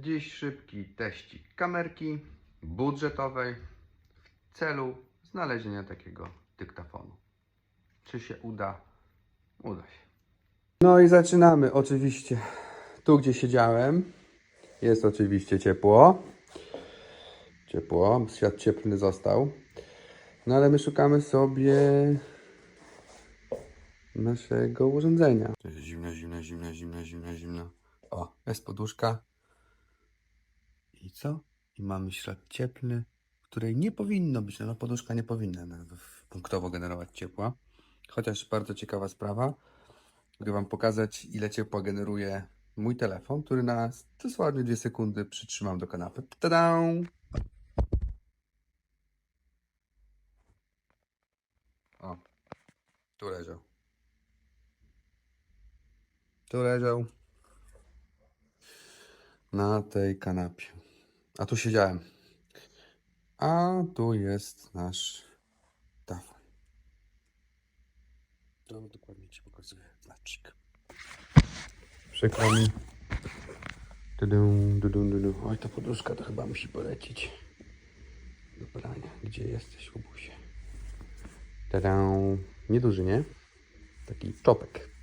Dziś szybki teścik kamerki budżetowej w celu znalezienia takiego dyktafonu. Czy się uda? Uda się. No i zaczynamy oczywiście tu, gdzie siedziałem. Jest oczywiście ciepło. Ciepło, świat cieplny został. No ale my szukamy sobie naszego urządzenia. Zimno, zimno, zimno, zimno, zimno, zimno. O, jest poduszka. I co? I mamy ślad cieplny, której nie powinno być, no poduszka nie powinna punktowo generować ciepła. Chociaż bardzo ciekawa sprawa, gdy Wam pokazać, ile ciepła generuje mój telefon, który na dosłownie 2 sekundy przytrzymam do kanapy. Tada! O, tu leżał. Tu leżał. Na tej kanapie. A tu siedziałem. A tu jest nasz tafel. To dokładnie Ci pokazuję znacznik. Przykro mi. Tudum, tudum, tudum. Oj, ta poduszka to chyba musi polecieć do prania. Gdzie jesteś, Ubusie? Tada! Nieduży, nie? Taki czopek.